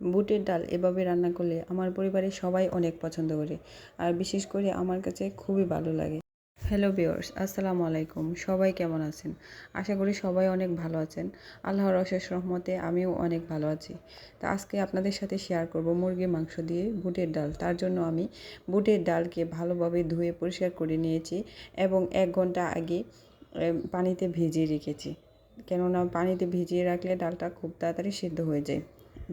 বুটের ডাল এভাবে রান্না করলে আমার পরিবারের সবাই অনেক পছন্দ করে। আর বিশেষ করে আমার কাছে খুবই ভালো লাগে। হ্যালো বিয়ার্স আসসালামু আলাইকুম। সবাই কেমন আছেন? আশা করি সবাই অনেক ভালো আছেন। আল্লাহর অশেষ রহমতে আমিও অনেক ভালো আছি। তা আজকে আপনাদের সাথে শেয়ার করব মুরগির মাংস দিয়ে বুটের ডাল। তার জন্য আমি বুটের ডালকে ভালোভাবে ধুয়ে পরিষ্কার করে নিয়েছি এবং এক ঘণ্টা আগে পানিতে ভিজিয়ে রেখেছি। কেননা পানিতে ভিজিয়ে রাখলে ডালটা খুব তাড়াতাড়ি সিদ্ধ হয়ে যায়।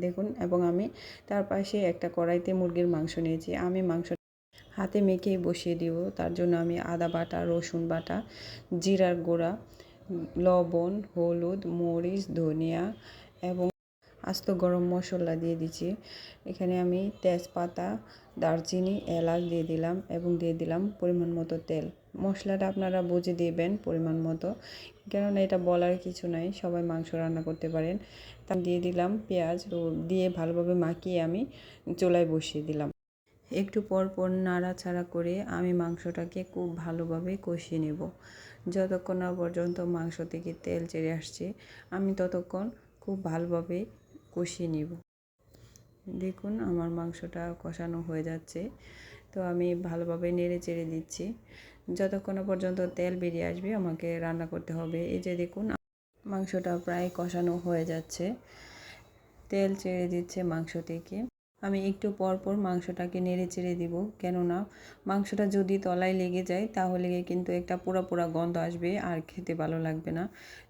দেখুন, এবং আমি তার পাশে একটা কড়াইতে মুরগির মাংস নিয়েছি। আমি মাংস হাতে মেখেই বসিয়ে দিব। তার জন্য আমি আদা বাটা, রসুন বাটা, জিরার গুঁড়া লবণ, হলুদ, মরিচ, ধনিয়া এবং আস্ত গরম মশলা দিয়ে দিচ্ছি। এখানে আমি তেজপাতা, দারচিনি, এলাচ দিয়ে দিলাম এবং দিয়ে দিলাম পরিমাণ মতো তেল। মশলাটা আপনারা বুঝে দিবেন পরিমাণ মতো। কেননা এটা বলার কিছু নাই, সবাই মাংস রান্না করতে পারেন। তা দিয়ে দিলাম পেঁয়াজ দিয়ে ভালোভাবে মাখিয়ে আমি চুলায় বসিয়ে দিলাম। একটু পর পর করে আমি মাংসটাকে খুব ভালোভাবে কষিয়ে নেব। যতক্ষণ না পর্যন্ত মাংস থেকে তেল চেড়ে আসছে, আমি ততক্ষণ খুব ভালোভাবে কষিয়ে নিব। দেখুন আমার মাংসটা কষানো হয়ে যাচ্ছে। তো আমি ভালোভাবে নেড়ে চেড়ে দিচ্ছি যতক্ষণ পর্যন্ত তেল বেরিয়ে আসবে আমাকে রান্না করতে হবে। এই যে দেখুন, মাংসটা প্রায় কষানো হয়ে যাচ্ছে। তেল চেড়ে দিচ্ছে মাংস থেকে আমি একটু পর পর মাংসটাকে নেড়ে চেড়ে দিব। কেননা মাংসটা যদি তলায় লেগে যায়, তাহলে কিন্তু একটা পোড়া পোড়া গন্ধ আসবে, আর খেতে ভালো লাগবে না।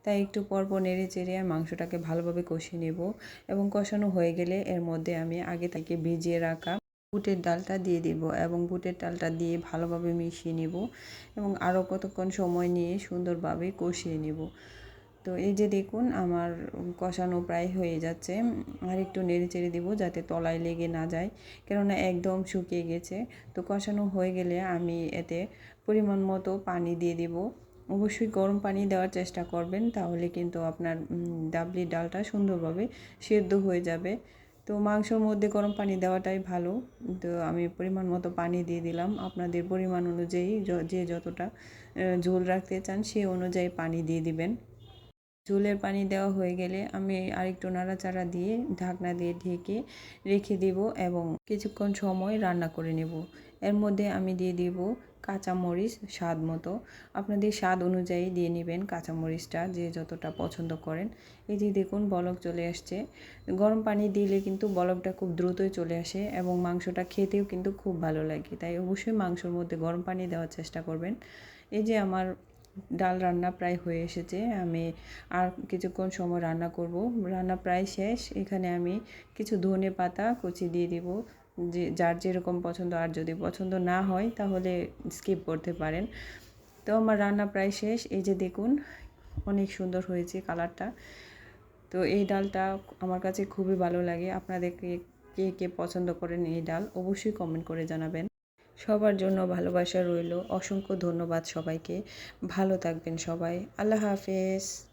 তাই একটু পর পর নেড়ে চেড়ে আর মাংসটাকে ভালোভাবে কষিয়ে নেব এবং কষানো হয়ে গেলে এর মধ্যে আমি আগে থেকে ভিজিয়ে রাখা বুটের ডালটা দিয়ে দিব এবং বুটের ডালটা দিয়ে ভালোভাবে মিশিয়ে নেব এবং আরও কতক্ষণ সময় নিয়ে সুন্দরভাবে কষিয়ে নেব। তো এই যে দেখুন, আমার কষানো প্রায় হয়ে যাচ্ছে। আর একটু নেড়ে চেড়ে দিব যাতে তলায় লেগে না যায়, কেননা একদম শুকিয়ে গেছে। তো কষানো হয়ে গেলে আমি এতে পরিমাণ মতো পানি দিয়ে দিব। অবশ্যই গরম পানি দেওয়ার চেষ্টা করবেন, তাহলে কিন্তু আপনার ডাবলি ডালটা সুন্দরভাবে সেদ্ধ হয়ে যাবে। তো মাংসর মধ্যে গরম পানি দেওয়াটাই ভালো। তো আমি পরিমাণ মতো পানি দিয়ে দিলাম। আপনাদের পরিমাণ অনুযায়ী যে যতটা ঝোল রাখতে চান সেই অনুযায়ী পানি দিয়ে দিবেন। ঝোলের পানি দেওয়া হয়ে গেলে আমি আরেকটু নাড়াচাড়া দিয়ে ঢাকনা দিয়ে ঢেকে রেখে দিব এবং কিছুক্ষণ সময় রান্না করে নেব। এর মধ্যে আমি দিয়ে দিব কাঁচামরিচ স্বাদ মতো। আপনাদের স্বাদ অনুযায়ী দিয়ে নেবেন কাঁচামরিচটা যে যতটা পছন্দ করেন। এই যে দেখুন বলক চলে আসছে। গরম পানি দিলে কিন্তু বলকটা খুব দ্রুতই চলে আসে এবং মাংসটা খেতেও কিন্তু খুব ভালো লাগে। তাই অবশ্যই মাংসর মধ্যে গরম পানি দেওয়ার চেষ্টা করবেন। এই যে আমার ডাল রান্না প্রায় হয়ে এসেছে। আমি আর কিছুক্ষণ সময় রান্না করব। রান্না প্রায় শেষ। এখানে আমি কিছু ধনে পাতা কুচি দিয়ে দিব। যে, যার যেরকম পছন্দ, আর যদি পছন্দ না হয়, তাহলে স্কিপ করতে পারেন। তো আমার রান্না প্রায় শেষ। এই যে দেখুন, অনেক সুন্দর হয়েছে কালারটা। তো এই ডালটা আমার কাছে খুবই ভালো লাগে। আপনাদেরকে কে কে পছন্দ করেন এই ডাল, অবশ্যই কমেন্ট করে জানাবেন। সবার জন্য ভালোবাসা রইল। অসংখ্য ধন্যবাদ সবাইকে। ভালো থাকবেন সবাই। আল্লাহ হাফেজ।